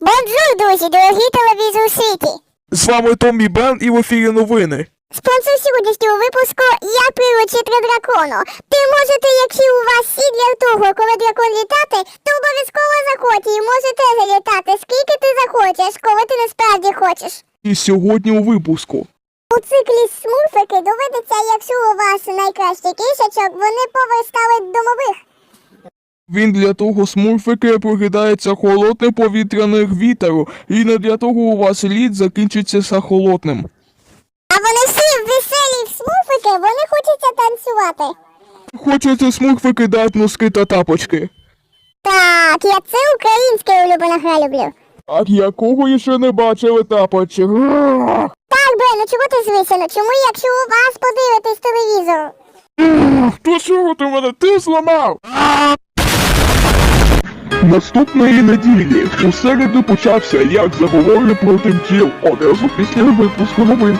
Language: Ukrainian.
Бонжур, друзі, дорогі телевізор Сіті. З вами Томмі Бен і в ефірі новини. Спонсор сьогоднішнього випуску Я приручити дракону. Ти можете, якщо у вас сіль для того, коли дракон літати, то обов'язково заходь і можете залітати, скільки ти захочеш, коли ти насправді хочеш. І сьогодні у випуску. У циклі смурфики доведеться, якщо у вас найкращий кішечок, вони повистали домових. Він для того смурфики прокидається холодним повітряних вітеру, і не для того у вас лід закінчиться холодним. А вони всі веселі смурфики, вони хочеться танцювати. Хочеться смурфики дати носки та тапочки. Так, я це українське улюблена гра люблю. А якого ще не бачили тапочок? Грррр. Так, чого ти звися? Ну чому, якщо у вас подивитись телевізор? Хто чого ти мене ти зламав? Наступної неділі у середу почався як заговори проти бджіл одразу після випуску новин.